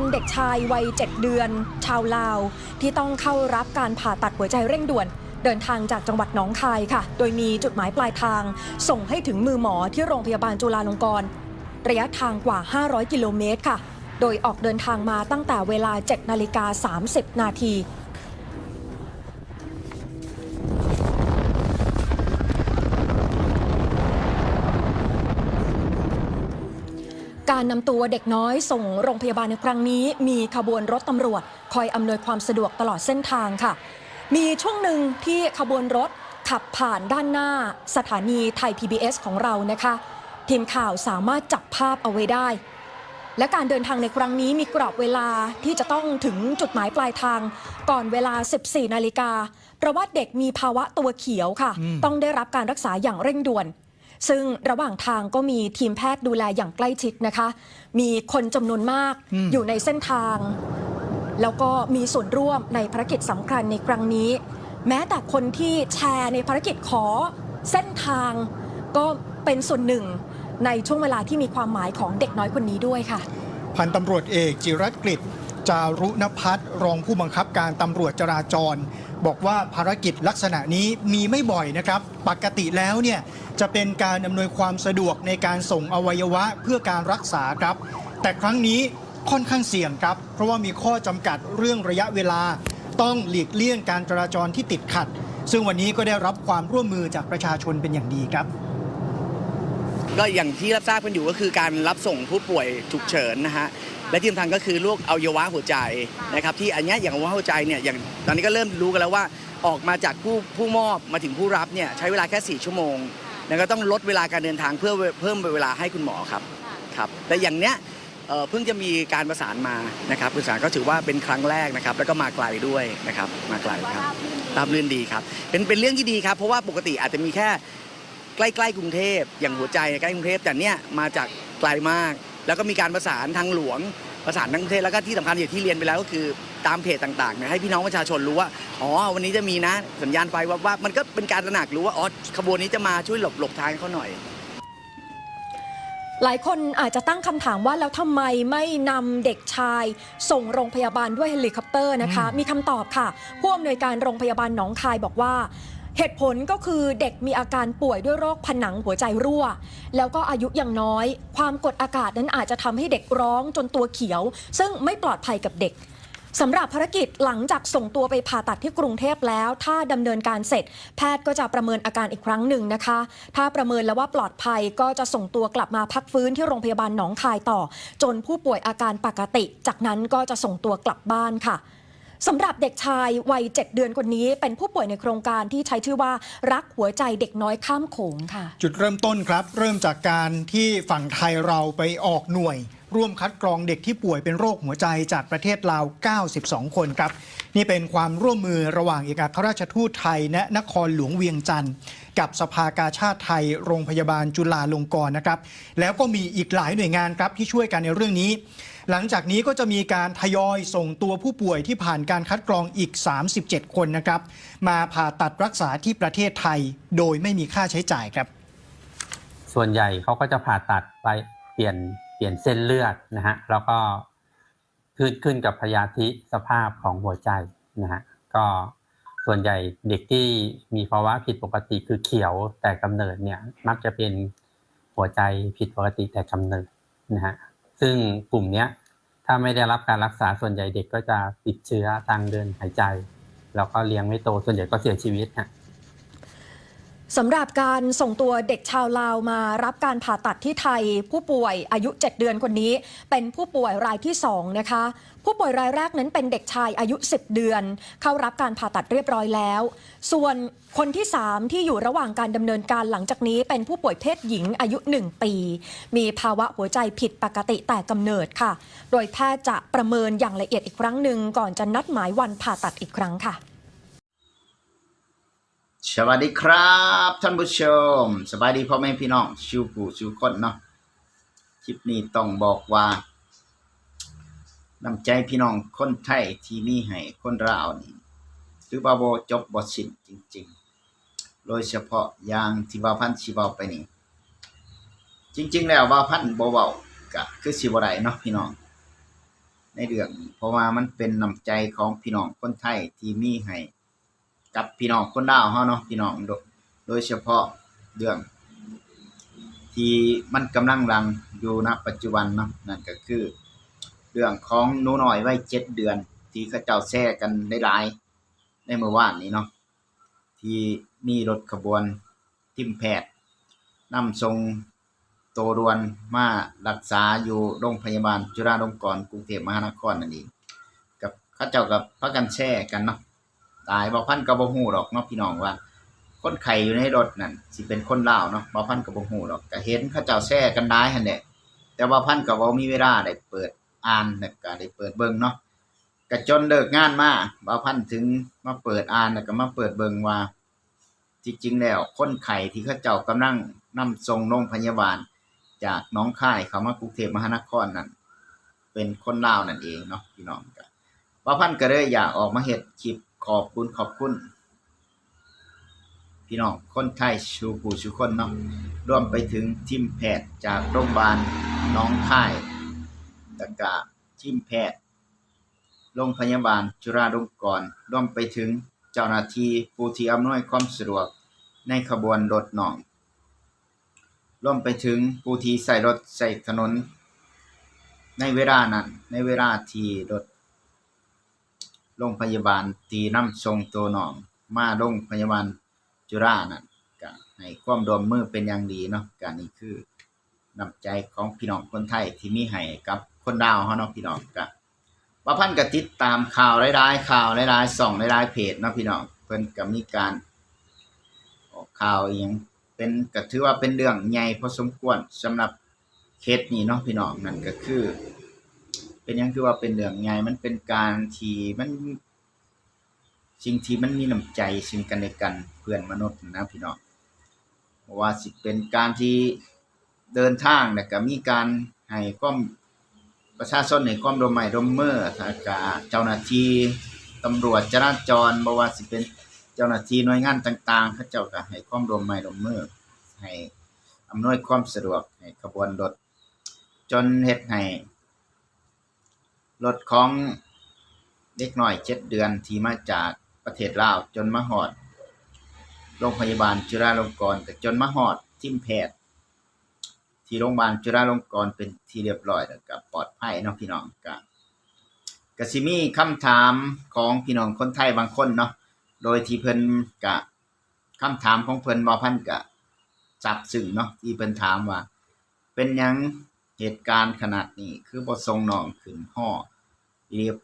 ำเด็กชายวัย 7 เดือน ชาวลาว ที่ต้องเข้ารับการผ่าตัดหัวใจเร่งด่วน เดินทางจากจังหวัดหนองคายค่ะ โดยมีจุดหมายปลายทาง ส่งให้ถึงมือหมอที่โรงพยาบาลจุฬาลงกรณ์ระยะทางกว่า 500 กิโลเมตรค่ะ โดยออกเดินทางมาตั้งแต่เวลา 7 นาฬิกา 30 นาที การนำตัวเด็กน้อยส่งโรงพยาบาลในครั้งนี้ มีขบวนรถตำรวจ คอยอำนวยความสะดวกตลอดเส้นทางค่ะ มีช่วงหนึ่งที่ขบวนรถขับผ่านด้านหน้าสถานีไทย PBS ของเรานะคะ ทีมข่าวสามารถจับภาพเอาไว้ได้ และการเดินทางในครั้งนี้มีกรอบเวลาที่จะต้องถึงจุดหมายปลายทาง ก่อนเวลา 14 นาฬิกาเพราะว่าเด็กมีภาวะตัวเขียวค่ะ ต้องได้รับการรักษาอย่างเร่งด่วน ซึ่งระหว่างทางก็มีทีมแพทย์ดูแลอย่างใกล้ชิดนะคะ มีคนจำนวนมากอืมอยู่ในเส้นทาง แล้วก็มีส่วนร่วมในภารกิจสำคัญในครั้งนี้ แม้แต่คนที่แชร์ในภารกิจขอเส้นทางก็เป็นส่วนหนึ่งในช่วงเวลาที่มีความหมายของเด็กน้อยคนนี้ด้วยค่ะ พันตำรวจเอกจิรัตกฤษจารุณพัฒน์รองผู้บังคับการตำรวจจราจร บอกว่าภารกิจลักษณะนี้มีไม่บ่อยนะครับ ปกติแล้วเนี่ย จะเป็นการอำนวยความสะดวกในการส่งอวัยวะเพื่อการรักษาครับ แต่ครั้งนี้ค่อนข้างเสี่ยงครับ เพราะว่ามีข้อจำกัดเรื่องระยะเวลา ต้องหลีกเลี่ยงการจราจรที่ติดขัด ซึ่งวันนี้ก็ได้รับความร่วมมือจากประชาชนเป็นอย่างดีครับก็อย่างที่รับทราบกันอยู่ก็คือการรับส่งผู้ป่วยฉุกเฉินนะฮะและที่สำคัญก็คือโรคอวัยวะหัวใจนะครับที่อันนี้อย่างอวัยวะหัวใจเนี่ยอย่างตอนนี้ก็เริ่มรู้กันแล้วว่าออกมาจากผู้ผู้มอบมาถึงผู้รับเนี่ยใช้เวลาแค่ 4 ชั่วโมง แล้วก็ต้องลดเวลาการเดินทางเพื่อเพิ่มเวลาให้คุณหมอครับครับแต่อย่างเนี้ยเอ่อเพิ่งจะมีการประสานมานะครับประสานก็ถือว่าเป็นครั้งแรกนะครับ แล้วก็มาไกลด้วยนะครับ มาไกลครับราบรื่นดีครับ เป็นเป็นเรื่องที่ดีครับ เพราะว่าปกติอาจจะมีแค่ใกล้ๆกรุงเทพอย่างหัวใจใกล้กรุงเทพแต่เนี่ยมาจากไกลมาก แล้วก็มีการประสานทางหลวง ประสานทางกรุงเทพแล้วก็ที่สำคัญอย่างที่เรียนไปแล้วก็คือตามเพจต่างๆเนี่ยให้พี่น้องประชาชนรู้ว่าอ๋อวันนี้จะมีนะสัญญาณไฟว่าว่ามันก็เป็นการตระหนักรู้ว่าอ๋อขบวนนี้จะมาช่วยหลบหลบทางให้เขาหน่อย หลายคนอาจจะตั้งคำถามว่าแล้วทำไมไม่นำเด็กชาย ส่งโรงพยาบาลด้วยเฮลิคอปเตอร์นะคะ มีคำตอบค่ะผู้อำนวยการโรงพยาบาลหนองคายบอกว่า เหตุผลก็คือเด็กมีอาการป่วยด้วยโรคผนังหัวใจรั่ว แล้วก็อายุยังน้อย ความกดอากาศนั้นอาจจะทำให้เด็กร้องจนตัวเขียว ซึ่งไม่ปลอดภัยกับเด็กสำหรับภารกิจหลังจากส่งตัวไปผ่าตัดที่กรุงเทพแล้ว ถ้าดำเนินการเสร็จ แพทย์ก็จะประเมินอาการอีกครั้งหนึ่งนะคะ ถ้าประเมินแล้วว่าปลอดภัยก็จะส่งตัวกลับมาพักฟื้นที่โรงพยาบาลหนองคายต่อ จนผู้ป่วยอาการปกติ จากนั้นก็จะส่งตัวกลับบ้านค่ะ สำหรับเด็กชายวัย 7 เดือนคนนี้ เป็นผู้ป่วยในโครงการที่ใช้ชื่อว่ารักหัวใจเด็กน้อยข้ามโขงค่ะ จุดเริ่มต้นครับ เริ่มจากการที่ฝั่งไทยเราไปออกหน่วย ร่วมคัดกรองเด็กที่ป่วยเป็นโรคหัวใจจากประเทศลาว 92 คนครับ นี่เป็นความร่วมมือระหว่างเอกอัครราชทูตไทย และนครหลวงเวียงจันทร์กับสภากาชาติไทย โรงพยาบาลจุฬาลงกรณ์นะครับ แล้วก็มีอีกหลายหน่วยงานครับที่ช่วยกันในเรื่องนี้ หลังจากนี้ก็จะมีการทยอยส่งตัวผู้ป่วยที่ผ่านการคัดกรองอีก 37 คนนะครับ มาผ่าตัดรักษาที่ประเทศไทย โดยไม่มีค่าใช้จ่ายครับ ส่วนใหญ่เขาก็จะผ่าตัดไปเปลี่ยนเปลี่ยนเส้นเลือดนะฮะแล้วก็ขึ้นขึ้นกับพยาธิสภาพของหัวใจนะฮะก็ส่วนใหญ่เด็กที่มีภาวะผิดปกติคือเขียวแต่กำเนิดเนี่ยมักจะเป็นหัวใจผิดปกติแต่กำเนิดนะฮะ ซึ่งกลุ่มเนี้ยถ้าไม่ได้รับการรักษาส่วนใหญ่เด็กก็จะติดเชื้อทางเดินหายใจ แล้วก็เลี้ยงไม่โตส่วนใหญ่ก็เสียชีวิตฮะ สำหรับการส่งตัวเด็กชาวลาวมารับการผ่าตัดที่ไทย ผู้ป่วยอายุ 7 เดือนคนนี้ เป็นผู้ป่วยรายที่ 2 นะคะ ผู้ป่วยรายแรกนั้นเป็นเด็กชายอายุ 10 เดือน เข้ารับการผ่าตัดเรียบร้อยแล้ว ส่วนคนที่ 3 ที่อยู่ระหว่างการดำเนินการหลังจากนี้ เป็นผู้ป่วยเพศหญิงอายุ 1 ปี มีภาวะหัวใจผิดปกติแต่กำเนิดค่ะ โดยแพทย์จะประเมินอย่างละเอียดอีกครั้งหนึ่งก่อนจะนัดหมายวันผ่าตัดอีกครั้งค่ะ สวัสดีครับ ท่านผู้ชม สบายดีพ่อแม่พี่น้อง ชิวผู้ชิวคนเนาะคลิปนี้ต้องบอกว่าน้ำใจพี่น้องคนไทยที่มีให้คนลาวนี่ถือว่าบ่จบบ่สิ้นจริง ๆ โดยเฉพาะอย่างที่ว่าพันสิเว้าไปนี่จริง ๆ แล้วว่าพันบ่เว้าก็คือสิบได้เนาะพี่น้อง ในเรื่องนี้เพราะว่ามันเป็นน้ำใจของพี่น้องคนไทยที่มีให้ กับพี่น้องคนลาวเฮาเนาะพี่น้องโดโดยเฉพาะเรื่อง ที่มันกำลังรังอยู่ณปัจจุบันเนาะนั่นก็คือ เรื่องของหนูน้อยวัยเจ็ดเดือน ที่เขาเจ้าแซ่กันได้หลายในเมื่อวานนี้เนาะที่มีรถขบวนทิมแพทย์นำส่งโตวด่วนมารักษาอยู่โรงพยาบาลจุฬาลงกรณ์กรุงเทพมหานครนั่นเองกับเขาเจ้ากับพากันแช่กันเนาะ ตายบ่พันก็บ่ฮู้ดอกเนาะพี่น้องว่า คนไข้อยู่ในรถนั่นสิเป็นคนลาวเนาะบ่พันก็บ่ฮู้ดอกก็เห็นเขาเจ้าแช่กันได้หั่นแหละแต่ว่าพันก็บ่มีเวลาได้เปิดอ่านแล้วก็ได้เปิดเบิ่งเนาะก็จนเลิกงานมาบ่พันถึงมาเปิดอ่านแล้วก็มาเปิดเบิ่งว่า จริง ๆ แล้ว คนไข้ที่เขาเจ้ากำลังนำส่งโรงพยาบาล จากน้องค่ายเขามากรุงเทพมหานครนั่นเป็นคนลาวนั่นเองเนาะพี่น้องก็บ่พันก็เลยอยากออกมาเฮ็ดคลิป ขอบคุณขอบคุณ พี่น้องคนไทยชูผู้ชูคนเนาะร่วมไปถึงทีมแพทย์จากโรงพยาบาลน้องค่ายแล้วก็ทีมแพทย์โรงพยาบาลจุฬาลงกรณ์รวมไปถึงเจ้าหน้าที่ผู้ที่อำนวยความสะดวกในขบวนรถหนองร่วมไปถึงผู้ที่ใส่รถใส่ถนน ในเวลานั้นในเวลาที่รถ โรงพยาบาลตีน้ำส่งตัวน้องมาโรงพยาบาลจุฬานั่นก็ให้ความรวมมือเป็นอย่างดีเนาะการนี้คือน้ำใจของพี่น้องคนไทยที่มีให้กับคนดาวเฮาเนาะพี่น้องก็ว่าพันก็ติดตามข่าวหลายๆข่าวหลายๆส่องหลายๆเพจเนาะพี่น้องเพิ่นก็มีการออกข่าวอีหยังเป็นก็ถือว่าเป็นเรื่องใหญ่พอสมควรสำหรับเคสนี้เนาะพี่น้องนั่นก็คือ เป็นยังคือว่าเป็นเรื่องใหญ่มันเป็นการที่มัน สิ่งที่มันมีน้ำใจซึ่งกันและกันเพื่อนมนุษย์นะพี่น้องว่าสิเป็นการที่เดินทางแล้วก็มีการให้ความประชาชนให้ความร่วมไม้ร่วมมือทางการเจ้าหน้าที่ตำรวจจราจรบ่ว่าสิเป็นเจ้าหน้าที่หน่วยงานต่างๆเขาเจ้าก็ให้ความร่วมไม้ร่วมมือให้อำนวยความสะดวกให้ขบวนรถจนเฮ็ดให้ รถของเด็กน้อยเจ็ดเดือนที่มาจากประเทศลาวจนมาฮอด โรงพยาบาลจุฬาลงกรณ์ก็จนมาฮอดทีมแพทย์ ที่โรงพยาบาลจุฬาลงกรณ์เป็นที่เรียบร้อยแล้วก็ปลอดภัยเนาะพี่น้องก็ก็สิมีคำถามของพี่น้องคนไทยบางคนเนาะโดยที่เพิ่นกะคำถามของเพิ่นบ่พันกะจับซึ้งเนาะที่เพิ่นถามว่า เป็นยังเหตุการณ์ขนาดนี้ คือบ่ส่งน้องขึ้นห้อ เรียบ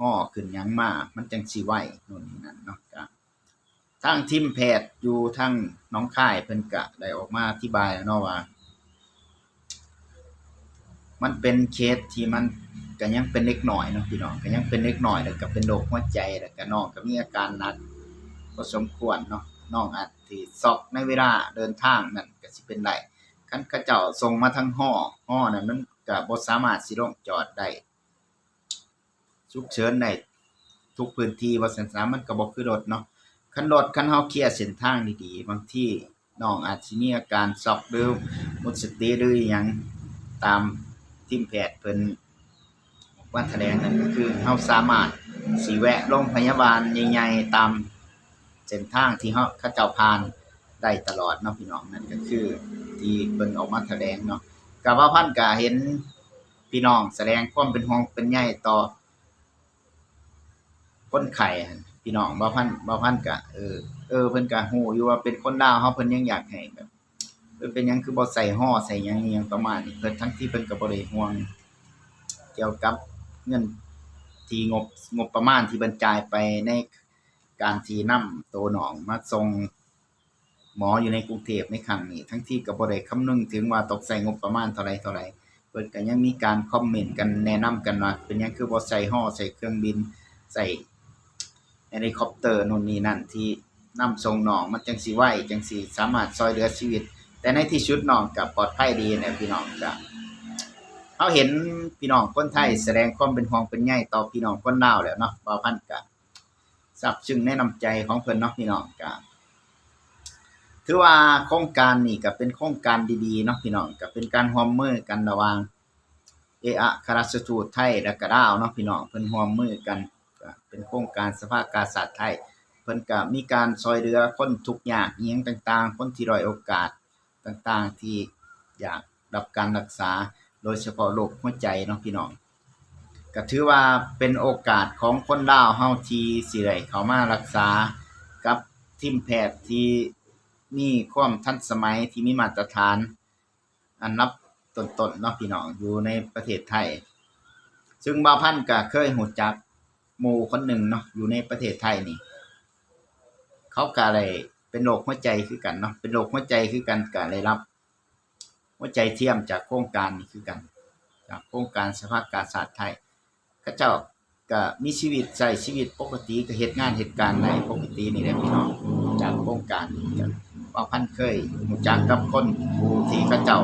ห้อขึ้นยังมา มันจังสิไหวนู่นนี่นั่นเนาะกะทางทีมแพทย์อยู่ทางน้องค่ายเพิ่นกะได้ออกมาอธิบายแล้วเนาะว่า มันเป็นเคสที่มันก็ยังเป็นเล็กหน่อยเนาะพี่น้องก็ยังเป็นเล็กหน่อยแล้วก็เป็นโรคหัวใจแล้วก็น้องก็มีอาการหนักพอสมควรเนาะน้องอาจสิซอกในเวลาเดินทางนั่นก็สิเป็นได้คันเขาเจ้าส่งมาทางห้อห้อนั่นมันก็บ่สามารถสิลงจอดได้ ฉุกเฉินได้ทุกพื้นที่ว่าซั่นซะมันก็บ่คือรถเนาะคันรถคันเฮาเคลียร์เส้นทางดีๆบางที่น้องอาจสิมีอาการซอกหรือหมดสติหรืออหยังตามทีมแพทย์เพิ่นว่าแถลงนั่นก็คือเราสามารถสีแวะโรงพยาบาลใหญ่ๆตามเส้นทางที่เขาเขาเจ้าผ่านได้ตลอดเนาะพี่น้องนั่นก็คือที่เพิ่นออกมาแถลงเนาะกับว่าพันก็เห็นพี่น้องแสดงความเป็นห่วงเป็นใยต่อ คนไข่พี่น้องบ่าพันบ่าพันก็เออเออเพิ่นก็ฮู้อยู่ว่าเป็นคนลาวเฮาเพิ่นยังอยากให้แบบเพิ่นเป็นยังคือบ่ใส่ห่อใส่ยังยังประมาณนี้เพิ่นทั้งที่เพิ่นก็บ่ได้ห่วง เกี่ยวกับเงินที่งบงบประมาณที่บรรจ่ายไปในการที่นำตัวหนองมาส่งหมออยู่ในกรุงเทพในครั้งนี้ ทั้งที่ก็บ่ได้คำนึงถึงว่าตกใส่งบประมาณเท่าไรเท่าไรเพิ่นก็ยังมีการคอมเมนต์กันแนะนำกันว่าเป็นยังคือบ่ใส่ฮอใส่เครื่องบินใส่ ฮลิคอปเตอร์นู่นนี่นั่นที่นำส่งหนองมันจังสิไหวจังสิสามารถช่วยเหลือชีวิต แต่ในที่สุดหนองก็ปลอดภัยดีเนี่ยพี่น้องก็เราเห็นพี่น้องคนไทยแสดงความเป็นห่วงเป็นใยต่อพี่น้องคนลาวแล้วเนาะบ่าวพันกะซับซึ้งในะน้ำใจของเพิ่นเนาะพี่น้องกะถือว่าโครงการนี่ก็เป็นโครงการดีๆเนาะพี่น้องก็เป็นการร่วมมือกันระหว่างเออะคาราชทูไทยและกระดาวเนาะพี่น้องเพิ่นร่วมมือกัน เป็นโครงการสภากาศาสตร์ไทย เพิ่นก็มีการซอยเหลือคนทุกข์ยากอิหยังต่างๆ คนที่ด้อยโอกาสต่างๆ ที่อยากรับการรักษา โดยเฉพาะโรคหัวใจเนาะพี่น้องก็ถือว่าเป็นโอกาสของคนลาวเฮาที่สิได้เข้ามารักษากับทีมแพทย์ที่มีความทันสมัยที่มีมาตรฐาน อันนับต้นๆเนาะพี่น้องอยู่ในประเทศไทย ซึ่งบาวพันธ์ก็เคยหูจัก หมู่คนหนึ่งเนาะอยู่ในประเทศไทยนี่ เขาก็เลยเป็นโรคหัวใจคือกันเนาะเป็นโรคหัวใจคือกันก็เลยรับ หัวใจเทียมจากโครงการนี้คือกัน จากโครงการสภากาศาสตร์ไทยเขาเจ้าก็มีชีวิตใช้ชีวิตปกติก็เฮ็ดงานเหตุการณ์ในปกตินี่แหละพี่น้องจากโครงการนี้กันว่าพันเคยรู้จักกับคนผู้ที่เขาเจ้า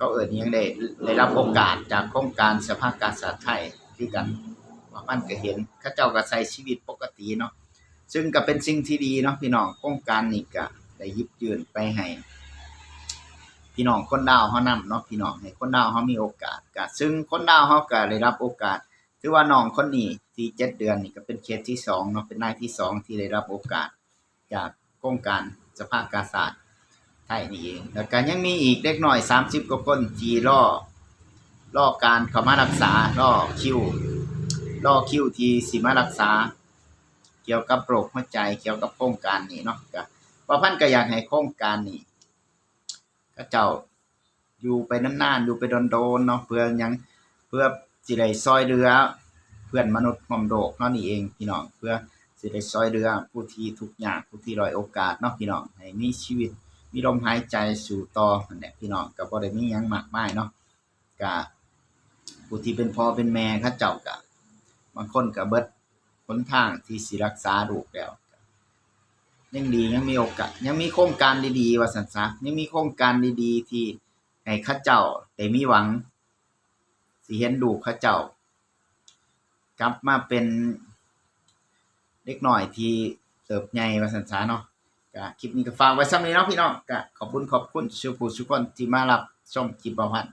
ก็เอิดอิหยังได้ได้รับโอกาสจากโครงการสภากาศาสตร์ไทยคือกันว่ามันก็เห็นเขาเจ้าก็ใช้ชีวิตปกติเนาะซึ่งก็เป็นสิ่งที่ดีเนาะพี่น้องโครงการนี้ก็ได้ยิบยืนไปให้พี่น้องคนดาวเฮานำเนาะพี่น้องให้คนดาวเฮามีโอกาสก็ซึ่งคนดาวเฮาก็ได้รับโอกาสถือว่าน้องคนนี้ที่เจ็ดเดือนนี่ก็เป็นเคสที่สองเนาะเป็นนายที่สองที่ได้รับโอกาส จากโครงการสภากาศาสตร์ ไทยนี่เอง แล้วก็ยังมีอีกเล็กน้อย 30 กว่าคนที่รอรอการเข้ามารักษารอคิวรอคิวที่สิมารักษา เกี่ยวกับโรคหัวใจเกี่ยวกับโครงการนี้เนาะก็ว่าพันก็อยากให้โครงการนี้ก็เจ้าอยู่ไปนานๆอยู่ไปโดนๆเนาะเพื่อยังเพื่อสิได้ซอยเรือ เพื่อนมนุษย์ร่วมโลกเนาะนี่เองพี่น้องเพื่อสิได้ซอยเรือผู้ที่ทุกข์ยากผู้ที่ด้อยโอกาสเนาะพี่น้องให้มีชีวิต มีลมหายใจสู่ต่อนั่นแหละพี่น้องก็บ่ได้มียังมากมายเนาะก็ผู้ที่เป็นพ่อเป็นแม่เขาเจ้าก็บางคนก็เบิดหนทางที่สิรักษาลูกแล้วยังดียังมีโอกาสยังมีโครงการดีๆว่าสันซะยังมีโครงการดีๆ ที่ให้ข้าเจ้าได้มีหวังสิเห็นลูข้าเจ้ากลับมาเป็นเล็กหน่อยที่เติบใหญ่ว่าสันซะเนาะ ก็คลิปนี้ก็ฝากไว้ซ้ำนี้เนาะพี่น้องก็ขอบคุณขอบคุณชูผู้ทุกคนที่มารับชมคลิปประพัติ